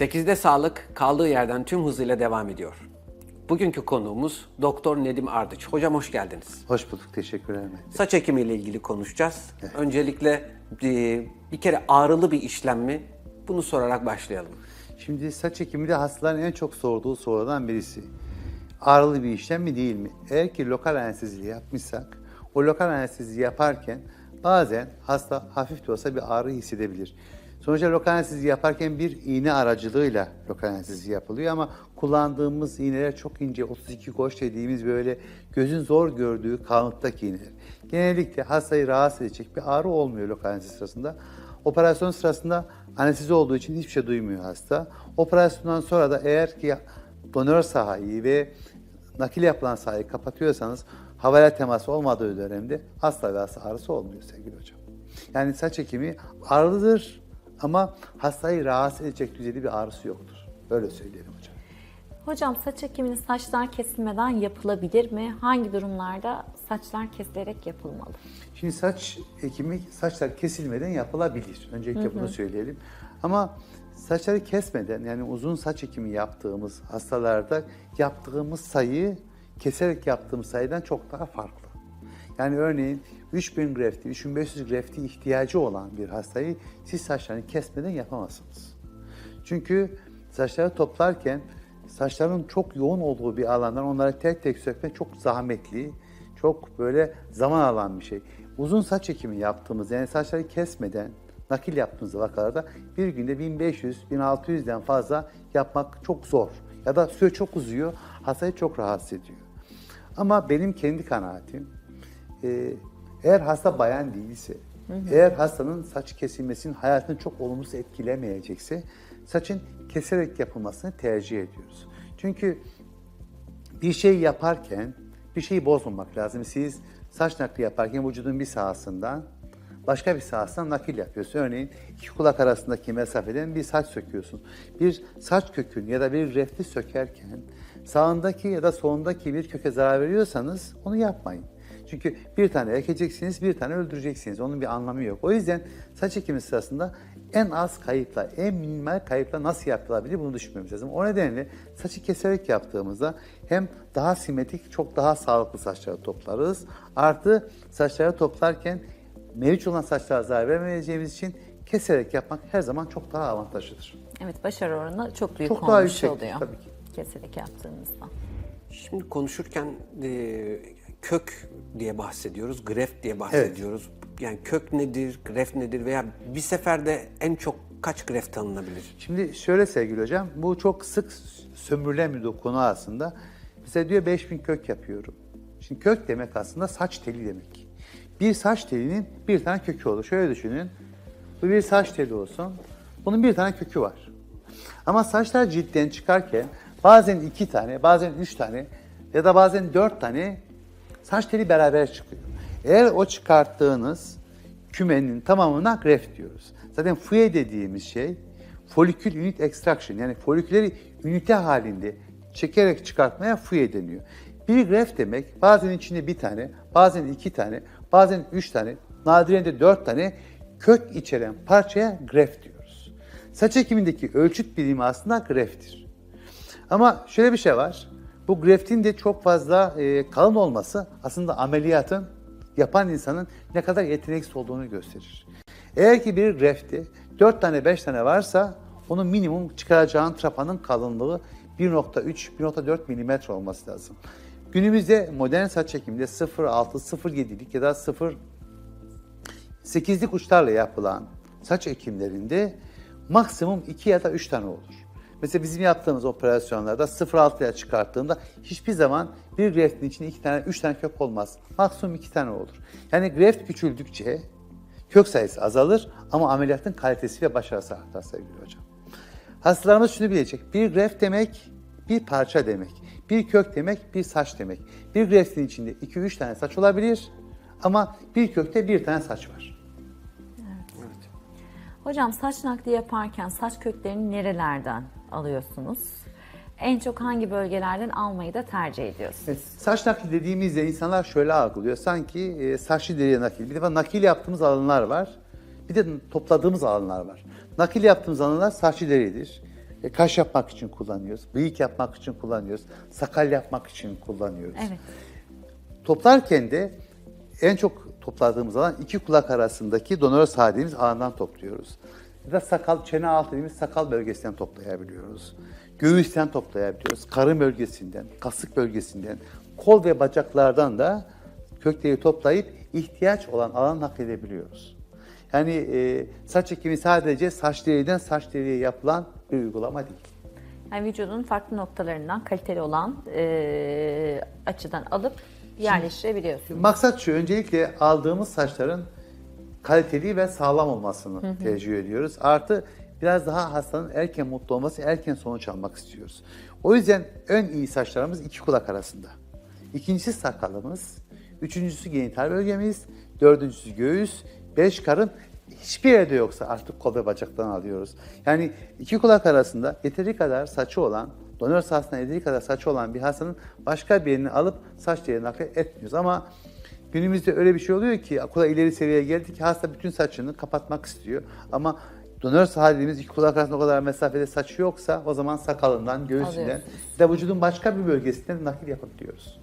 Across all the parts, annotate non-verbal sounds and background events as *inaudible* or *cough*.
8'de sağlık kaldığı yerden tüm hızıyla devam ediyor. Bugünkü konuğumuz Doktor Nedim Ardıç. Hocam hoş geldiniz. Hoş bulduk, teşekkür ederim. Saç ekimiyle ilgili konuşacağız. Öncelikle e, bir kere ağrılı bir işlem mi? Bunu sorarak başlayalım. Şimdi saç ekimi de hastaların en çok sorduğu sorulardan birisi. Ağrılı bir işlem mi değil mi? Eğer ki lokal anestezi yapmışsak, o lokal anestezi yaparken bazen hasta hafif de olsa bir ağrı hissedebilir. Sonuçta lokal anestezi yaparken bir iğne aracılığıyla lokal anestezi yapılıyor ama kullandığımız iğneler çok ince, 32 koş dediğimiz böyle gözün zor gördüğü kalınlıktaki iğneler. Genellikle hastayı rahatsız edecek bir ağrı olmuyor lokal anestezi sırasında. Operasyon sırasında anestezi olduğu için hiçbir şey duymuyor hasta. Operasyondan sonra da eğer ki donör sahayı ve nakil yapılan sahayı kapatıyorsanız havayla teması olmadığı dönemde hasta ve hasta ağrısı olmuyor sevgili hocam. Yani saç ekimi ağrılıdır ama hastayı rahatsız edecek düzeyde bir ağrısı yoktur. Böyle söyleyelim hocam. Hocam saç ekimini saçlar kesilmeden yapılabilir mi? Hangi durumlarda saçlar kesilerek yapılmalı? Şimdi saç ekimi saçlar kesilmeden yapılabilir. Öncelikle bunu söyleyelim. Ama saçları kesmeden yani uzun saç ekimi yaptığımız hastalarda yaptığımız sayı keserek yaptığımız sayıdan çok daha farklı. Yani örneğin 3000 grafti, 3500 grafti ihtiyacı olan bir hastayı siz saçlarını kesmeden yapamazsınız. Çünkü saçları toplarken saçların çok yoğun olduğu bir alandan onları tek tek sökmek çok zahmetli, çok böyle zaman alan bir şey. Uzun saç ekimi yaptığımız yani saçları kesmeden nakil yaptığımız vakalarda bir günde 1500-1600'den fazla yapmak çok zor. Ya da süre çok uzuyor, hastayı çok rahatsız ediyor. Ama benim kendi kanaatim, e, eğer hasta bayan değilse, eğer hastanın saç kesilmesinin hayatını çok olumsuz etkilemeyecekse, saçın keserek yapılmasını tercih ediyoruz. Çünkü bir şey yaparken bir şeyi bozmamak lazım. Siz saç nakli yaparken vücudun bir sahasından başka bir sahasından nakil yapıyorsun. Örneğin iki kulak arasındaki mesafeden bir saç söküyorsun. Bir saç kökün ya da bir refti sökerken sağındaki ya da solundaki bir köke zarar veriyorsanız onu yapmayın. Çünkü bir tane ekeceksiniz, bir tane öldüreceksiniz. Onun bir anlamı yok. O yüzden saç ekimi sırasında en az kayıpla, en minimal kayıpla nasıl yapılabilir bunu düşünmemiz lazım. O nedenle saçı keserek yaptığımızda hem daha simetrik, çok daha sağlıklı saçları toplarız. Artı saçları toplarken mevcut olan saçlara zarar vermeyeceğimiz için keserek yapmak her zaman çok daha avantajlıdır. Evet başarı oranı çok büyük Çok daha yüksek oluyor. tabii ki. Keserek yaptığımızda. Şimdi konuşurken e, kök diye bahsediyoruz, greft diye bahsediyoruz. Yani kök nedir, greft nedir veya bir seferde en çok kaç greft alınabilir? Şimdi şöyle sevgili hocam, bu çok sık sömürülen bir konu aslında. Mesela diyor 5000 kök yapıyorum. Şimdi kök demek aslında saç teli demek. Bir saç telinin bir tane kökü olur. Şöyle düşünün, bu bir saç teli olsun, bunun bir tane kökü var. Ama saçlar ciltten çıkarken bazen iki tane, bazen üç tane ya da bazen dört tane saç teli beraber çıkıyor. Eğer o çıkarttığınız kümenin tamamına greft diyoruz. Zaten FUE dediğimiz şey folikül unit extraction yani folikülleri ünite halinde çekerek çıkartmaya FUE deniyor. Bir greft demek bazen içinde bir tane, bazen iki tane, bazen üç tane, nadiren de dört tane kök içeren parçaya greft diyoruz. Saç ekimindeki ölçüt birimi aslında grefttir. Ama şöyle bir şey var. Bu greftin de çok fazla e, kalın olması aslında ameliyatın yapan insanın ne kadar yeteneksiz olduğunu gösterir. Eğer ki bir grefti 4 tane 5 tane varsa onun minimum çıkaracağın trapanın kalınlığı 1.3-1.4 milimetre olması lazım. Günümüzde modern saç ekiminde 0.6, 0.7'lik ya da 0 8'lik uçlarla yapılan saç ekimlerinde maksimum 2 ya da 3 tane olur. Mesela bizim yaptığımız operasyonlarda 0.6'ya çıkarttığında hiçbir zaman bir greftin içinde 2 tane, 3 tane kök olmaz. Maksimum 2 tane olur. Yani greft küçüldükçe kök sayısı azalır ama ameliyatın kalitesi ve başarısı artar sevgili hocam. Hastalarımız şunu bilecek. Bir greft demek bir parça demek. Bir kök demek bir saç demek. Bir greftin içinde 2-3 tane saç olabilir ama bir kökte bir tane saç var. Hocam saç nakli yaparken saç köklerini nerelerden alıyorsunuz? En çok hangi bölgelerden almayı da tercih ediyorsunuz? Saç nakli dediğimizde insanlar şöyle algılıyor. Sanki e, saçlı deriye nakil. Bir defa nakil yaptığımız alanlar var. Bir de topladığımız alanlar var. Nakil yaptığımız alanlar saçlı deridir. E, kaş yapmak için kullanıyoruz. Bıyık yapmak için kullanıyoruz. Sakal yapmak için kullanıyoruz. Evet. Toplarken de en çok topladığımız alan iki kulak arasındaki donör sağ dediğimiz alandan topluyoruz. Ya da sakal, çene altı dediğimiz sakal bölgesinden toplayabiliyoruz. Göğüsten toplayabiliyoruz. Karın bölgesinden, kasık bölgesinden, kol ve bacaklardan da kökleri toplayıp ihtiyaç olan alan nakledebiliyoruz. Yani e, saç ekimi sadece saç deriden saç deriye yapılan bir uygulama değil. Yani vücudun farklı noktalarından kaliteli olan e, açıdan alıp yerleştirebiliyorsunuz. Maksat şu, öncelikle aldığımız saçların kaliteli ve sağlam olmasını tercih ediyoruz. Artı biraz daha hastanın erken mutlu olması, erken sonuç almak istiyoruz. O yüzden en iyi saçlarımız iki kulak arasında. İkincisi sakalımız, üçüncüsü genital bölgemiz, dördüncüsü göğüs, beş karın, hiçbir yerde yoksa artık kol ve bacaktan alıyoruz. Yani iki kulak arasında yeteri kadar saçı olan, donör sahasında yeteri kadar saçı olan bir hastanın başka bir yerini alıp saç değerini naklet etmiyoruz. Ama günümüzde öyle bir şey oluyor ki akula ileri seviyeye geldi ki hasta bütün saçını kapatmak istiyor. Ama donör saha dediğimiz iki kulak arasında o kadar mesafede saçı yoksa o zaman sakalından, göğsünden da vücudun başka bir bölgesinden nakil yapabiliyoruz.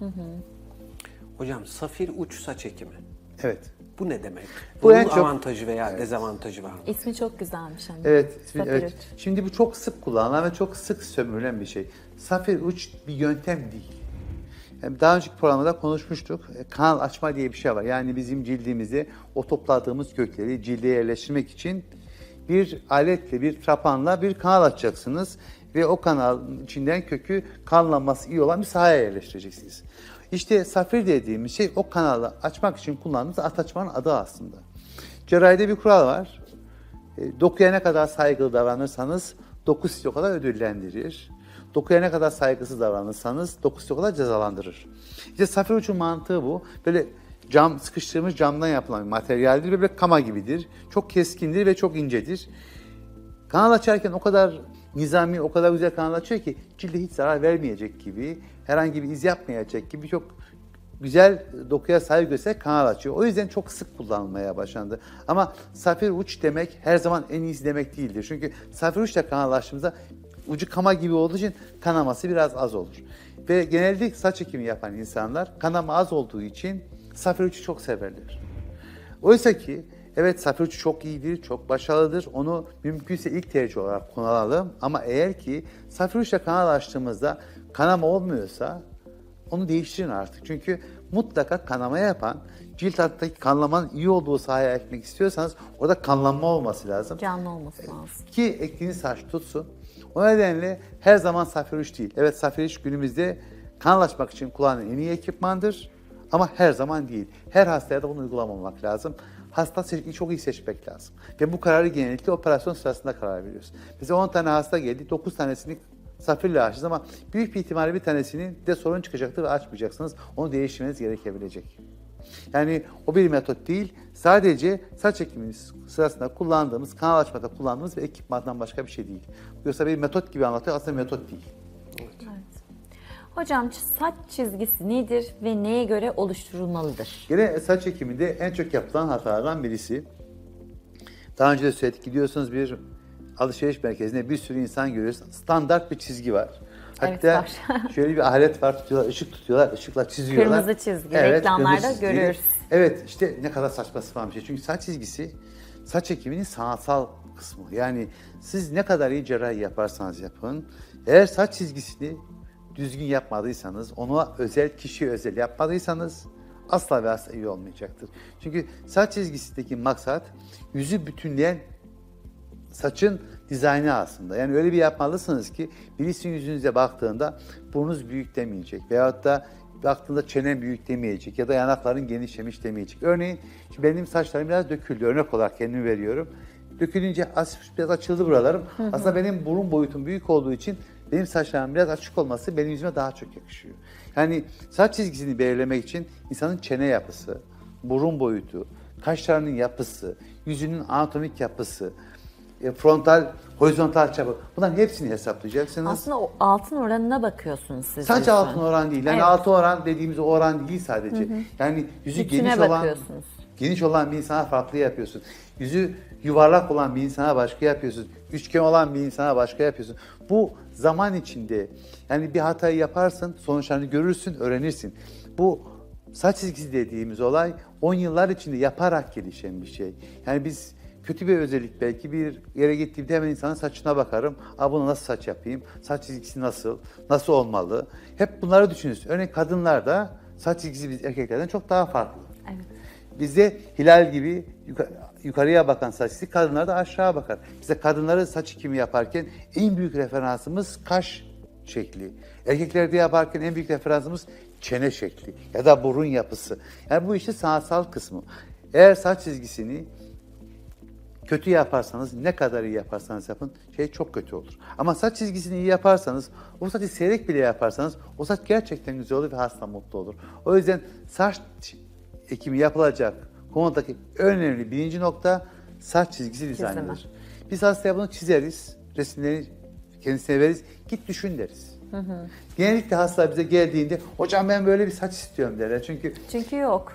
Hocam safir uç saç ekimi. Evet. Bu ne demek? Bu Bunun en çok- avantajı veya dezavantajı var mı? İsmi çok güzelmiş ama. Evet, Safir evet. uç. Şimdi bu çok sık kullanılan ve çok sık sömürülen bir şey. Safir uç bir yöntem değil. Yani daha önceki programda konuşmuştuk. E, Kanal açma diye bir şey var. Yani bizim cildimizde o topladığımız kökleri cilde yerleştirmek için bir aletle, bir trapanla bir kanal açacaksınız ve o kanalın içinden kökü kanlanması iyi olan bir sahaya yerleştireceksiniz. İşte safir dediğimiz şey o kanalı açmak için kullandığımız ataçmanın adı aslında. Cerrahide bir kural var. E, Dokuya ne kadar saygılı davranırsanız doku sizi o kadar ödüllendirir. Dokuya ne kadar saygısız davranırsanız doku sizi o kadar cezalandırır. İşte safir uçun mantığı bu. Böyle cam sıkıştırılmış camdan yapılan bir materyaldir ve böyle kama gibidir. Çok keskindir ve çok incedir. Kanal açarken o kadar nizami, o kadar güzel kanal açıyor ki cilde hiç zarar vermeyecek gibi, herhangi bir iz yapmayacak gibi çok güzel dokuya saygı göstererek kanal açıyor. O yüzden çok sık kullanılmaya başlandı. Ama safir uç demek her zaman en iyisi demek değildir. Çünkü safir uçla kanal açtığımızda ucu kama gibi olduğu için kanaması biraz az olur. Ve genelde saç ekimi yapan insanlar kanama az olduğu için safir uçu çok severler. Oysa ki evet safir çok iyidir, çok başarılıdır. Onu mümkünse ilk tercih olarak kullanalım. Ama eğer ki safir uçla kanal açtığımızda kanama olmuyorsa onu değiştirin artık. Çünkü mutlaka kanama yapan, cilt alttaki kanlamanın iyi olduğu sahaya ekmek istiyorsanız orada kanlanma olması lazım. Canlı olması lazım. Ki ektiğiniz saç tutsun. O nedenle her zaman safir uç değil. Evet safir uç günümüzde kanal açmak için kullanılan en iyi ekipmandır. Ama her zaman değil. Her hastaya da bunu uygulamamak lazım. Hasta seçkiyi çok iyi seçmek lazım. Ve bu kararı genellikle operasyon sırasında karar veriyoruz. Bize 10 tane hasta geldi, 9 tanesini safirle açacağız ama büyük bir ihtimalle bir tanesinin de sorun çıkacaktır ve açmayacaksınız. Onu değiştirmeniz gerekebilecek. Yani o bir metot değil. Sadece saç ekimimiz sırasında kullandığımız, kanal açmada kullandığımız bir ekipmandan başka bir şey değil. Yoksa bir metot gibi anlatıyor aslında metot değil. Hocam saç çizgisi nedir ve neye göre oluşturulmalıdır? Gene saç ekiminde en çok yapılan hatalardan birisi. Daha önce de söyledik gidiyorsunuz bir alışveriş merkezine bir sürü insan görüyoruz. Standart bir çizgi var. Evet, Hatta var. *laughs* şöyle bir alet var tutuyorlar, ışık tutuyorlar, ışıkla çiziyorlar. Kırmızı çizgi, reklamlarda kırmızı çizgi. görüyoruz. Evet işte ne kadar saçma sapan bir şey. Çünkü saç çizgisi saç ekiminin sanatsal kısmı. Yani siz ne kadar iyi cerrahi yaparsanız yapın. Eğer saç çizgisini düzgün yapmadıysanız, ona özel, kişiye özel yapmadıysanız asla ve asla iyi olmayacaktır. Çünkü saç çizgisindeki maksat yüzü bütünleyen saçın dizaynı aslında. Yani öyle bir yapmalısınız ki birisinin yüzünüze baktığında burnunuz büyük demeyecek veyahut da baktığında çenen büyük demeyecek ya da yanakların genişlemiş demeyecek. Örneğin benim saçlarım biraz döküldü. Örnek olarak kendimi veriyorum. Dökülünce az biraz açıldı buralarım. Aslında benim burun boyutum büyük olduğu için benim saçlarım biraz açık olması benim yüzüme daha çok yakışıyor. Yani saç çizgisini belirlemek için insanın çene yapısı, burun boyutu, kaşlarının yapısı, yüzünün anatomik yapısı, e, frontal, horizontal çapı. Bunların hepsini hesaplayacaksınız. Aslında o altın oranına bakıyorsunuz siz. Saç diyorsun. altın oran değil. Yani Evet. altın oran dediğimiz oran değil sadece. Yani yüzü Bütüne geniş olan bakıyorsunuz. Geniş olan bir insana farklı yapıyorsun. Yüzü yuvarlak olan bir insana başka yapıyorsun. Üçgen olan bir insana başka yapıyorsun. Bu zaman içinde yani bir hatayı yaparsın, sonuçlarını görürsün, öğrenirsin. Bu saç çizgisi dediğimiz olay 10 yıllar içinde yaparak gelişen bir şey. Yani biz kötü bir özellik belki bir yere gittiğimde hemen insanın saçına bakarım. Aa bunu nasıl saç yapayım? Saç çizgisi nasıl? Nasıl olmalı? Hep bunları düşünürüz. Örneğin kadınlarda saç çizgisi biz erkeklerden çok daha farklı. Bizde hilal gibi yuka- yukarıya bakan saç kadınlarda aşağı bakar. Bize kadınları saç ekimi yaparken en büyük referansımız kaş şekli. Erkeklerde yaparken en büyük referansımız çene şekli ya da burun yapısı. Yani bu işin sanatsal kısmı. Eğer saç çizgisini kötü yaparsanız, ne kadar iyi yaparsanız yapın, şey çok kötü olur. Ama saç çizgisini iyi yaparsanız, o saçı seyrek bile yaparsanız, o saç gerçekten güzel olur ve hasta mutlu olur. O yüzden saç ekimi yapılacak konudaki önemli birinci nokta saç çizgisi dizaynıdır. Biz hastaya bunu çizeriz, resimleri kendisine veririz, git düşün deriz. Genellikle hasta bize geldiğinde, hocam ben böyle bir saç istiyorum derler. Çünkü Çünkü yok.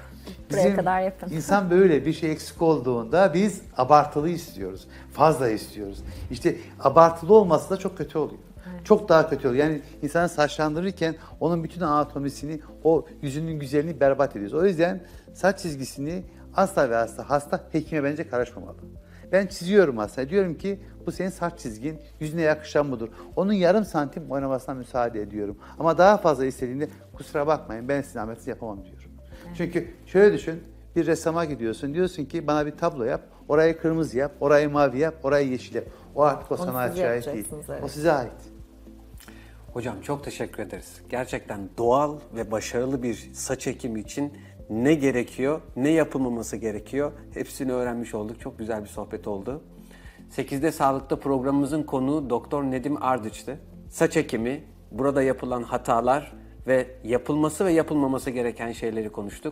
Buraya Bizim kadar yapın. İnsan böyle bir şey eksik olduğunda biz abartılı istiyoruz. Fazla istiyoruz. İşte abartılı olması da çok kötü oluyor. Çok daha kötü oluyor. Yani insanı saçlandırırken onun bütün anatomisini, o yüzünün güzelliğini berbat ediyoruz. O yüzden saç çizgisini asla ve asla hasta hekime bence karışmamalı. Ben çiziyorum hastaya. Diyorum ki bu senin saç çizgin, yüzüne yakışan budur. Onun yarım santim oynamasına müsaade ediyorum. Ama daha fazla istediğinde kusura bakmayın ben sizin ameliyatınızı yapamam diyorum. Çünkü şöyle düşün, bir ressama gidiyorsun, diyorsun ki bana bir tablo yap, orayı kırmızı yap, orayı mavi yap, orayı yeşil yap. O artık o Onu sanatçıya ait değil. evet. O size ait. Hocam çok teşekkür ederiz. Gerçekten doğal ve başarılı bir saç ekimi için ne gerekiyor, ne yapılmaması gerekiyor hepsini öğrenmiş olduk. Çok güzel bir sohbet oldu. 8'de Sağlık'ta programımızın konuğu Doktor Nedim Ardıç'tı. Saç ekimi, burada yapılan hatalar ve yapılması ve yapılmaması gereken şeyleri konuştuk.